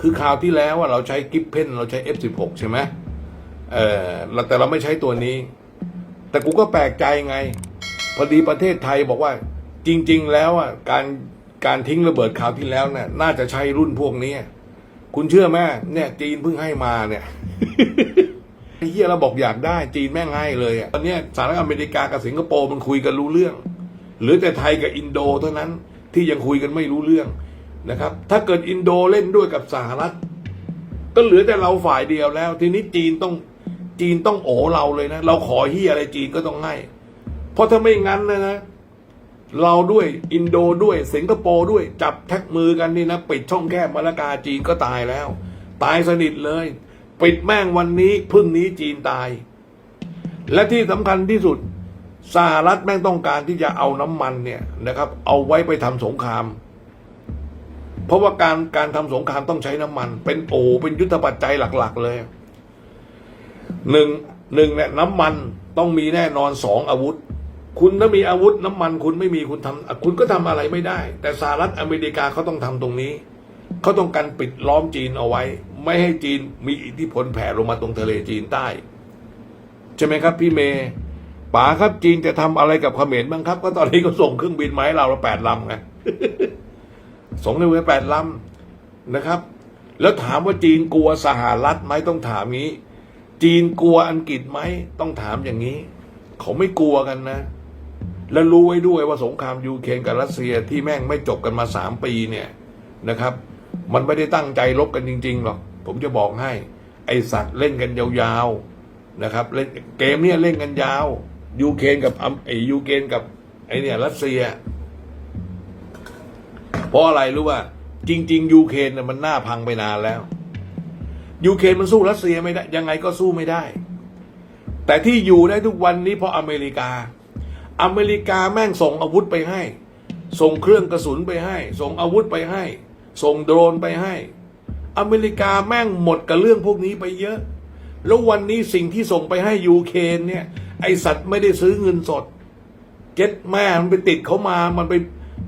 คือคราวที่แล้วว่าเราใช้กิฟเพนเราใช้ F16 ใช่ไหมเออแต่เราไม่ใช้ตัวนี้ แต่กูก็แปลกใจไง พอดีประเทศไทยบอกว่า จริง ๆ แล้วอะการการทิ้งระเบิดคราวที่แล้วเนี่ยน่าจะใช้รุ่นพวกนี้ คุณเชื่อไหมเนี่ยจีนเพิ่งให้มาเนี่ยไอ้เฮียเราบอกอยากได้จีนแม่งให้เลยอะตอนเนี้ยสหรัฐอเมริกากับสิงคโปร์มันคุยกันรู้เรื่องหลือแต่ไทยกับอินโดเท่านั้นที่ยังคุยกันไม่รู้เรื่อง นะครับ ถ้าเกิดอินโดเล่นด้วยกับสหรัฐ ก็เหลือแต่เราฝ่ายเดียวแล้ว ทีนี้จีนต้องจีนต้องโอเราเลยนะ เราขอเฮียอะไรจีนก็ต้องให้ เพราะถ้าไม่งั้นนะนะ เราด้วยอินโดด้วยสิงคโปร์ด้วยจับแท็กมือกันนี่นะปิดช่องแคบมาละกาจีนก็ตายแล้ว ตายสนิทเลย ปิดแม่งวันนี้พรุ่งนี้จีนตาย และที่สำคัญที่สุดสหรัฐแม่งต้องการที่จะเอาน้ำมันเนี่ยนะครับ เอาไว้ไปทำสงคราม เพราะว่าการการทำสงครามต้องใช้น้ำมัน เป็นโอเป็นยุทธปัจจัยหลัก ๆ เลยหนึ่งหนึ่งเนี่ยน้ำมันต้องมีแน่นอนสองอาวุธ คุณถ้ามีอาวุธน้ำมันคุณไม่มีคุณทำคุณก็ทำอะไรไม่ได้ แต่สหรัฐอเมริกาเขาต้องทำตรงนี้เขาต้องการปิดล้อมจีนเอาไว้ ไม่ให้จีนมีอิทธิพลแผ่ลงมาตรงทะเลจีนใต้ใช่ไหมครับ พี่เมย์ป๋าครับจีนจะทำอะไรกับเขมรบ้างครับ ก็ตอนนี้ก็ส่งเครื่องบินมาให้เราเราแปดลำไง ส่งในเวแปดลำนะครับ แล้วถามว่าจีนกลัวสหรัฐไหมต้องถามงี้ จีนกลัวอังกฤษไหมต้องถามอย่างนี้ เขาไม่กลัวกันนะ และรู้ไว้ด้วยว่าสงครามยูเครนกับรัสเซียที่แม่งไม่จบกันมาสามปีเนี่ยนะครับ มันไม่ได้ตั้งใจลบกันจริง ๆหรอกผมจะบอกให้ ไอสัตว์เล่นกันยาวๆนะครับเล่นเกมเนี่ยเล่นกันยาวยูเครนกับอัมไอยูเครนกับไอเนี่ยรัสเซีย ราะอะไรรู้ว่า จริง ๆ ยูเครนมันหน้าพังไปนานแล้ว ยูเครนมันสู้รัสเซียไม่ได้ ยังไงก็สู้ไม่ได้ แต่ที่อยู่ได้ทุกวันนี้เพราะอเมริกา อเมริกาแม่งส่งอาวุธไปให้ ส่งเครื่องกระสุนไปให้ ส่งอาวุธไปให้ ส่งโดรนไปให้ อเมริกาแม่งหมดกับเรื่องพวกนี้ไปเยอะ แล้ววันนี้สิ่งที่ส่งไปให้ยูเครนเนี่ยไอสัตว์ไม่ได้ซื้อเงินสดเก็ตแม่มันไปติดเขามา มันไป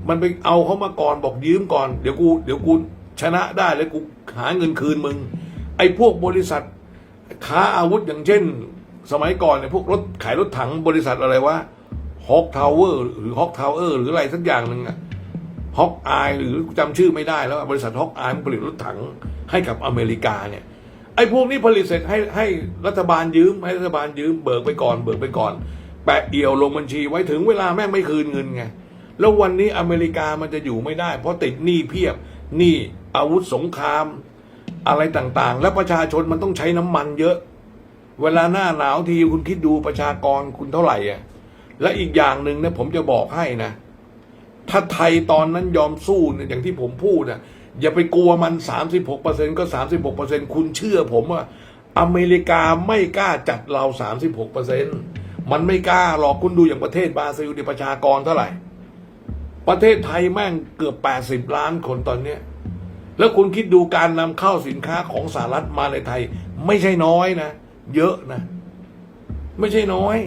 มันไปเอาเขามาก่อนบอกยืมก่อน เดี๋ยวกูเดี๋ยวกูชนะได้แล้วกูหาเงินคืนมึง ไอ้พวกบริษัท ค้าอาวุธอย่างเช่น สมัยก่อนเนี่ยพวกรถขายรถถังบริษัทอะไรวะฮอกทาวเวอร์หรือฮอกทาวเวอร์หรืออะไรสักอย่างหนึ่งอะฮอกอายหรือจำชื่อไม่ได้แล้วบริษัทฮอกอายผลิตรถถังให้กับอเมริกาเนี่ยไอ้พวกนี้ผลิตเสร็จให้ให้รัฐบาลยืมให้รัฐบาลยืมเบิกไปก่อนเบิกไปก่อน แปะเอี่ยวลงบัญชีไว้ถึงเวลาแม่งไม่คืนเงินไง แล้ววันนี้อเมริกามันจะอยู่ไม่ได้ เพราะติดหนี้เพียบหนี้อาวุธสงคราม อะไรต่างๆ และประชาชนมันต้องใช้น้ำมันเยอะ เวลาหน้าหนาวทีคุณคิดดูประชากรคุณเท่าไหร่อะและอีกอย่างหนึ่งนะผมจะบอกให้นะ ถ้าไทยตอนนั้นยอมสู้เนี่ยอย่างที่ผมพูดนะอย่าไปกลัวมัน 36%ก็ 36%คุณเชื่อผมว่า อเมริกาไม่กล้าจัดเรา 36%มันไม่กล้าหรอกคุณดูอย่างประเทศบราซิลเนี่ยประชากรเท่าไหร่ ประเทศไทยแม่งเกือบ 80 ล้านคนตอนเนี้ยแล้วคุณคิดดูการนำเข้าสินค้าของสหรัฐมาในไทย ไม่ใช่น้อยนะ เยอะนะ ไม่ใช่น้อย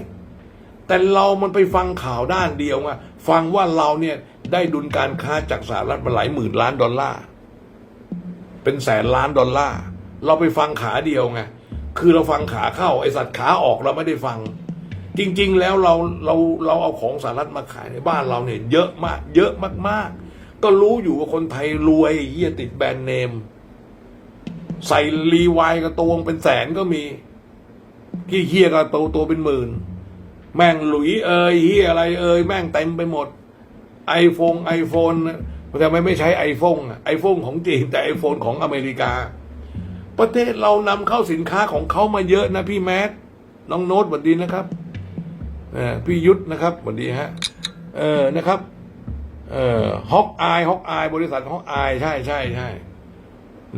แต่เรามันไปฟังข่าวด้านเดียวไงฟังว่าเราเนี่ยได้ดุลการค้าจากสหรัฐมาหลายหมื่นล้านดอลลาร์เป็นแสนล้านดอลลาร์เราไปฟังขาเดียวไงคือเราฟังขาเข้าไอสัตว์ขาออกเราไม่ได้ฟัง จริง ๆ แล้วเราเราเราเอาของสหรัฐมาขายในบ้านเราเนี่ยเยอะมาก เยอะมาก ๆ ก็รู้อยู่ว่าคนไทยรวยเฮียติดแบรนด์เนม ใส่รีวายกระตวงเป็นแสนก็มีที่เฮียก็โตตัวเป็นหมื่น แม่งหลุยเอยเฮียอะไรเอยแม่งเต็มไปหมดไอโฟนไอโฟนทำไมไม่ใช้ไอโฟนไอโฟนของจีนแต่ไอโฟนของอเมริกา ประเทศเรานำเข้าสินค้าของเขามาเยอะนะพี่แม็กน้องโน้ตสวัสดีนะครับ พี่ยุทธนะครับสวัสดีฮะเออนะครับ เออฮอกอายฮอกอายบริษัทฮอกอายใช่ใช่ใช่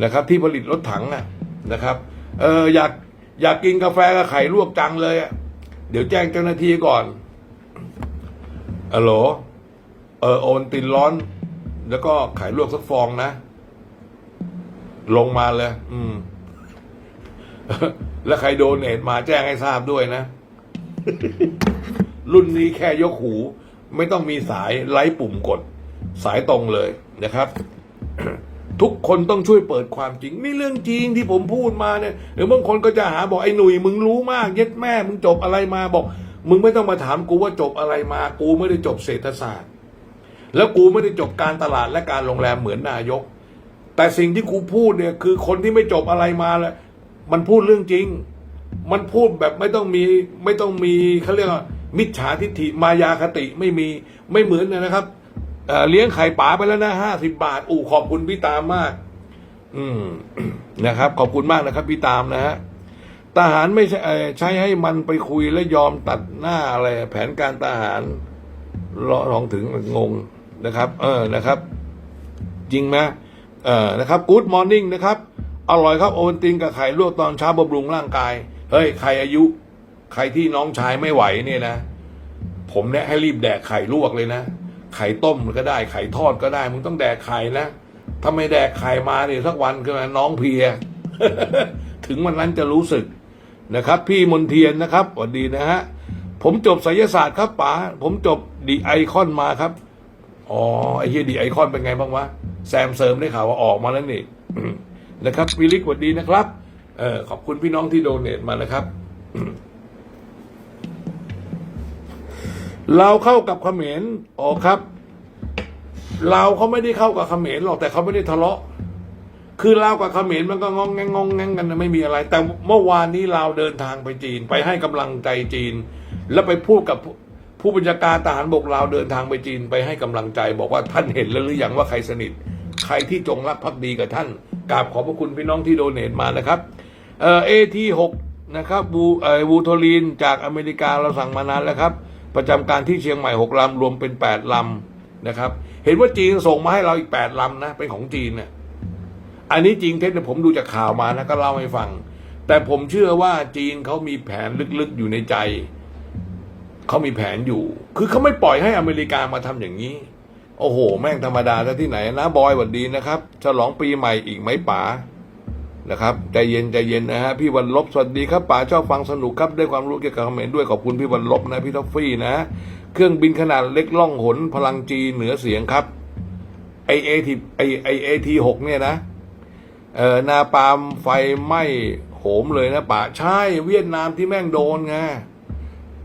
นะครับ ที่ผลิตรถถังนะนะครับ เอออยากอยากกินกาแฟกับไข่ลวกจังเลยอะเดี๋ยวแจ้งเจ้าหน้าที่ก่อนอโหลเออโอนตินร้อน แล้วก็ไข่ลวกสักฟองนะ ลงมาเลย อืม แล้วใครโดนเนตมาแจ้งให้ทราบด้วยนะ รุ่นนี้แค่ยกหู ไม่ต้องมีสายไร้ปุ่มกด สายตรงเลยนะครับ ทุกคนต้องช่วยเปิดความจริง นี่เรื่องจริงที่ผมพูดมาเนี่ยหรือบางคนก็จะหาบอกไอ้หนุ่ยมึงรู้มากเย็ดแม่มึงจบอะไรมาบอก มึงไม่ต้องมาถามกูว่าจบอะไรมา กูไม่ได้จบเศรษฐศาสตร์ แล้วกูไม่ได้จบการตลาดและการโรงแรมเหมือนนายก แต่สิ่งที่กูพูดเนี่ยคือคนที่ไม่จบอะไรมาแหละมันพูดเรื่องจริง มันพูดแบบไม่ต้องมีไม่ต้องมีเขาเรียกว่ามิจฉาทิฏฐิมายาคติไม่มีไม่เหมือนนะครับเเลี้ยงไข่ป๋าไปแล้วนะห้าสิบบาทอู้ขอบคุณพี่ตามมาก อืมนะครับ ขอบคุณมากนะครับ พี่ตามนะฮะทหารไม่ใช่ใช้ให้มันไปคุยและยอมตัดหน้าอะไร แผนการทหารลอลองถึงงงนะครับ เออนะครับ จริงไหมเออนะครับกู๊ดมอร์นิ่งนะครับ อร่อยครับโอวัลตินกับไข่ลวกตอนเช้าบำรุงร่างกาย เฮ้ยใครอายุ ใครที่น้องชายไม่ไหวเนี่ยนะ ผมแนะให้รีบแดกไข่ลวกเลยนะ ไข่ต้มก็ได้ ไข่ทอดก็ได้ มึงต้องแดกไข่นะ ถ้าไม่แดกไข่มาเนี่ยสักวันคือน้องเพีย ถึงวันนั้นจะรู้สึกนะครับ พี่มนเทียนนะครับสวัสดีนะฮะ ผมจบไสยศาสตร์ครับป๋า ผมจบดีไอคอนมาครับ อ๋อไอเฮียดีไอคอนเป็นไงบ้างวะ แซมเสริมได้ข่าวว่าออกมาแล้วนี่นะครับวิลิกสวัสดีนะครับ เออขอบคุณพี่น้องที่โดเนทมานะครับ เราเข้ากับเขมรอ๋อครับ เราเขาไม่ได้เข้ากับเขมรหรอกแต่เขาไม่ได้ทะเลาะ คือลากับเขมรมันก็งองแงงงองแงงกันไม่มีอะไร แต่เมื่อวานนี้ลาเดินทางไปจีน ไปให้กำลังใจจีน แล้วไปพูดกับผู้ผู้บัญชาการทหารบกลาวเดินทางไปจีนไปให้กำลังใจ บอกว่าท่านเห็นแล้วหรือยังว่าใครสนิท ใครที่จงรักภักดีกับท่านกราบขอบพระคุณพี่น้องที่โดเนทมานะครับ เอ่อเอทีหกนะครับบูเอ่อวูโทลีนจากอเมริกาเราสั่งมานานแล้วครับ ประจำการที่เชียงใหม่หกลำรวมเป็นแปดลำนะครับ เห็นว่าจีนส่งมาให้เราอีกแปดลำนะ เป็นของจีนเนี่ยอันนี้จริงเท็จเนี่ยผมดูจากข่าวมานะก็เล่าให้ฟัง แต่ผมเชื่อว่าจีนเขามีแผนลึกๆอยู่ในใจเขามีแผนอยู่ คือเขาไม่ปล่อยให้อเมริกามาทำอย่างนี้ โอ้โห แม่งธรรมดาซะที่ไหนนะ บอยหวัดดีนะครับ ฉลองปีใหม่อีกไหมป๋า นะครับใจเย็นใจเย็นนะฮะพี่วันลบสวัสดีครับป๋าชอบฟังสนุกครับได้ความรู้เกี่ยวกับเขมรด้วยขอบคุณพี่วันลบนะพี่ท็อฟฟี่นะ เครื่องบินขนาดเล็กล่องหนพลังจีเหนือเสียงครับไอเอทีไอไอเอทีหกเนี่ยนะเออนาปาล์มไฟไหม้โหมเลยนะป่าใช่เวียดนามที่แม่งโดนไง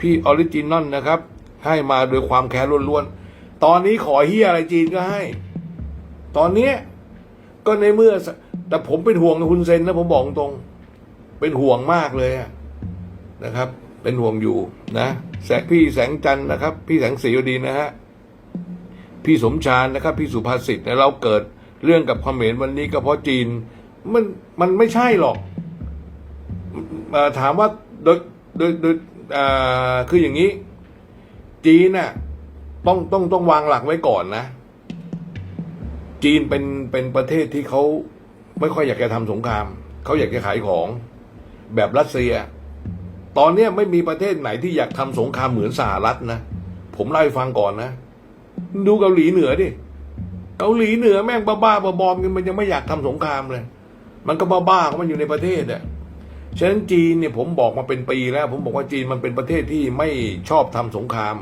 พี่ออริจินอลนะครับ ให้มาโดยความแค้นล้วนๆ ตอนนี้ขอเฮียอะไรจีนก็ให้ ตอนเนี้ยก็ในเมื่อ แต่ผมเป็นห่วงคุณเซนนะผมบอกตรง เป็นห่วงมากเลยนะครับ เป็นห่วงอยู่นะ แสงพี่แสงจันนะครับ พี่แสงสีดีนะฮะพี่สมชาญนะครับ พี่สุภาษิตเนี่ยเราเกิดเรื่องกับคอมเขมรวันนี้ก็เพราะจีน มันมันไม่ใช่หรอกถามว่าโดยโดยโดยคืออย่างนี้ จีนน่ะต้องต้องต้องวางหลักไว้ก่อนนะ จีนเป็นเป็นประเทศที่เขา ไม่ค่อยอยากจะทำสงคราม เขาอยากจะขายของ แบบรัสเซีย ตอนเนี้ไม่มีประเทศไหนที่อยากทำสงครามเหมือนสหรัฐนะ ผมเล่ฟังก่อนนะ ดูเกาหลีเหนือดิ เกาหลีเหนือแม่งบ้าๆบอๆกันมันยังไม่อยากทำสงครามเลย มันก็บ้าๆของมันอยู่ในประเทศอะฉะนั้นจีนเนี่ยผมบอกมาเป็นปีแล้ว ผมบอกว่าจีนมันเป็นประเทศที่ไม่ชอบทำสงคราม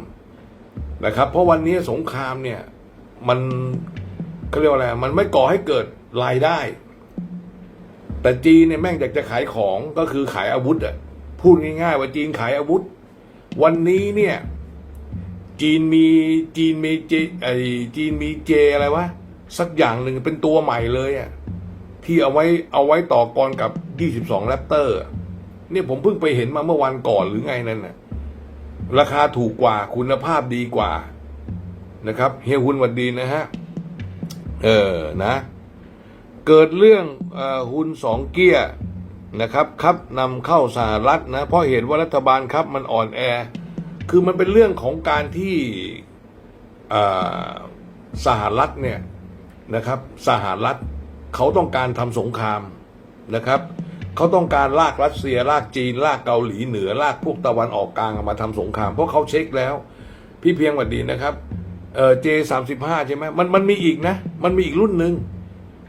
นะครับ เพราะวันนี้สงครามเนี่ยมันเขาเรียกว่าอะไรมันไม่ก่อให้เกิดรายได้ แต่จีนเนี่ยแม่งอยากจะขายของก็คือขายอาวุธอะพูดง่ายๆว่าจีนขายอาวุธ วันนี้เนี่ย จีนมีจีนมีเจไอจีนมีเจอะไรวะสักอย่างหนึ่งเป็นตัวใหม่เลยอะที่เอาไว้เอาไว้ต่อกรกับ 22แรปเตอร์เนี่ยผมเพิ่งไปเห็นมาเมื่อวันก่อนหรือไงนั่นน่ะราคาถูกกว่าคุณภาพดีกว่านะครับ เฮียฮุนหวัดดีนะฮะ เออนะ เกิดเรื่องฮุนสองเกียร์นะครับครับนำเข้าสหรัฐนะเพราะเห็นว่ารัฐบาลครับมันอ่อนแอ คือมันเป็นเรื่องของการที่สหรัฐเนี่ยนะครับสหรัฐเขาต้องการทำสงครามนะครับเขาต้องการลากรัสเซียลากจีนลากเกาหลีเหนือลากพวกตะวันออกกลางมาทำสงคราม เพราะเขาเช็คแล้ว พี่เพียงหวัดดีนะครับเออเจสามสิบห้าใช่ไหมมันมันมีอีกนะ มันมีอีกรุ่นหนึ่ง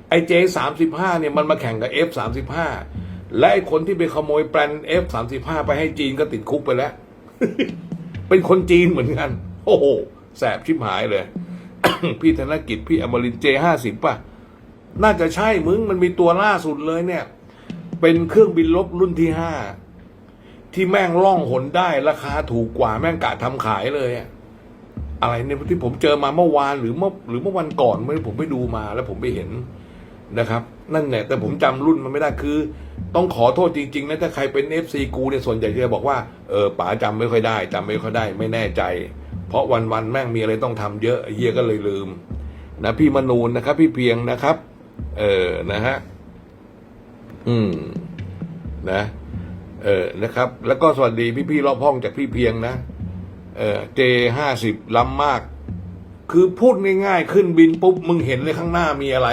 ไอเจสามสิบห้าเนี่ยมันมาแข่งกับเอฟสามสิบห้าและไอคนที่ไปขโมยแปลนเอฟสามสิบห้าไปให้จีนก็ติดคุกไปแล้ว เป็นคนจีนเหมือนกัน โอ้โห แสบชิบหายเลย พี่ธนกิจพี่อมรินเจห้าสิบป่ะ น่าจะใช่มึงมันมีตัวล่าสุดเลยเนี่ย เป็นเครื่องบินลบรุ่นที่ห้าที่แม่งล่องหนได้ราคาถูกกว่าแม่งกะทำขายเลยอะอะไรเนี่ยที่ผมเจอมาเมื่อวานหรือเมื่อหรือเมื่อวันก่อนเมื่อผมไปดูมาแล้วผมไปเห็น นะครับ นั่นแหละแต่ผมจำรุ่นมันไม่ได้คือ ต้องขอโทษจริงๆนะถ้าใครเป็นเอฟซีกูเนี่ยส่วนใหญ่จะบอกว่าเออป๋าจำไม่ค่อยได้จำไม่ค่อยได้ ไม่แน่ใจ เพราะวันๆแม่งมีอะไรต้องทำเยอะเฮียก็เลยลืมนะพี่มนูนนะครับ พี่เพียงนะครับ เออนะฮะอืมนะเออนะครับ แล้วก็สวัสดีพี่ๆรอบห้องจากพี่เพียงนะเออเจห้าสิบล้ำมาก คือพูดง่ายๆ ขึ้นบินปุ๊บ มึงเห็นเลยข้างหน้ามีอะไร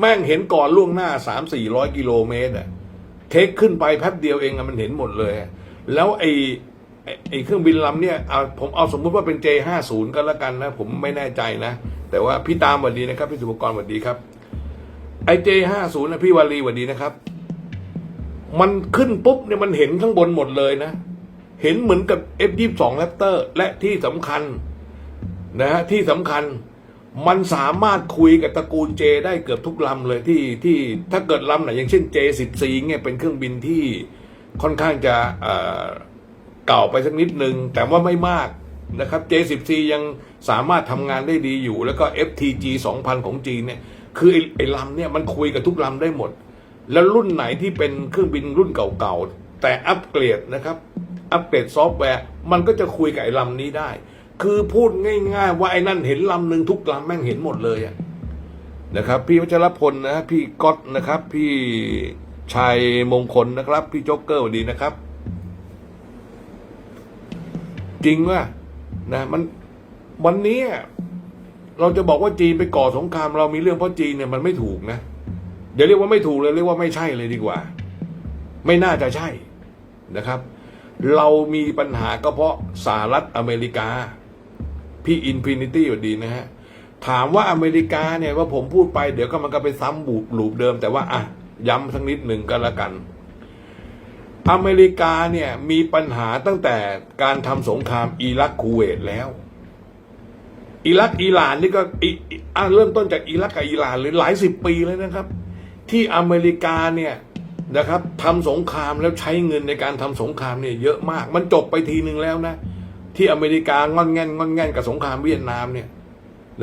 แม่งเห็นก่อนล่วงหน้าสามสี่ร้อยกิโลเมตรอะเทคขึ้นไปแป๊บเดียวเองอะมันเห็นหมดเลย แล้วไอ้ไอ้เครื่องบินลำเนี่ยเอาผมเอาสมมุติว่าเป็น J50 ก็แล้วกันนะ ผมไม่แน่ใจนะ แต่ว่าพี่ตามสวัสดีนะครับ พี่สุภกรสวัสดีครับ ไอ้ J50 นะพี่วารีสวัสดีนะครับ มันขึ้นปุ๊บเนี่ยมันเห็นข้างบนหมดเลยนะ เห็นเหมือนกับ F22 Raptor และที่สำคัญ นะฮะที่สำคัญ มันสามารถคุยกับตระกูลเจ ได้เกือบทุกลำเลยที่ที่ถ้าเกิดลำไหนอย่างเช่น J14 เนี่ยเป็นเครื่องบินที่ค่อนข้างจะเก่าไปสักนิดนึง แต่ว่าไม่มากนะครับ J14 ยังสามารถทำงานได้ดีอยู่ แล้วก็ FTG 2000 ของจีนเนี่ยคือไอ้ไอ้ลำเนี่ยมันคุยกับทุกลำได้หมด แล้วรุ่นไหนที่เป็นเครื่องบินรุ่นเก่าๆ แต่อัปเกรดนะครับ อัปเกรดซอฟต์แวร์ มันก็จะคุยกับไอ้ลำนี้ได้ คือพูดง่ายๆ ว่าไอ้นั่นเห็นลำหนึ่งทุกลำแม่งเห็นหมดเลยอะนะครับ พี่วัชรพลนะ พี่ก๊อตนะครับ พี่ชัยมงคลนะครับ พี่โจ๊กเกอร์สวัสดีนะครับ จริงว่านะมันวันนี้เราจะบอกว่าจีนไปก่อสงครามเรามีเรื่องเพราะจีนเนี่ยมันไม่ถูกนะเดี๋ยวเรียกว่าไม่ถูกเลยเรียกว่าไม่ใช่เลยดีกว่า ไม่น่าจะใช่นะครับ เรามีปัญหาก็เพราะสหรัฐอเมริกา พี่อินฟินิตี้อยู่ดีนะฮะ ถามว่าอเมริกาเนี่ยว่าผมพูดไปเดี๋ยวก็มันก็ไปซ้ำบูบลูปเดิม แต่ว่าอะย้ำสักนิดหนึ่งก็แล้วกัน อเมริกาเนี่ยมีปัญหาตั้งแต่การทำสงครามอิรักคูเวตแล้ว อิรักอิหร่านนี่ก็อะเริ่มต้นจากอิรักกับอิหร่านเลยหลายสิบปีเลยนะครับ ที่อเมริกาเนี่ยนะครับทำสงครามแล้วใช้เงินในการทำสงครามเนี่ยเยอะมาก มันจบไปทีหนึ่งแล้วนะ ที่อเมริกางอนแงนงอนแงนกับสงครามเวียดนามเนี่ย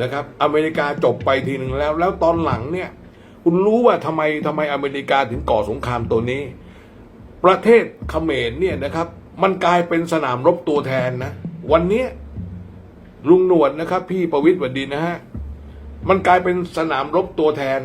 นะครับ อเมริกาจบไปทีหนึ่งแล้ว แล้วตอนหลังเนี่ย คุณรู้ว่าทำไมทำไมอเมริกาถึงก่อสงครามตัวนี้ ประเทศเขมรเนี่ยนะครับ มันกลายเป็นสนามรบตัวแทนนะ วันนี้ลุงหนวดนะครับ พี่ประวิตรสวัสดีนะฮะมันกลายเป็นสนามรบตัวแทน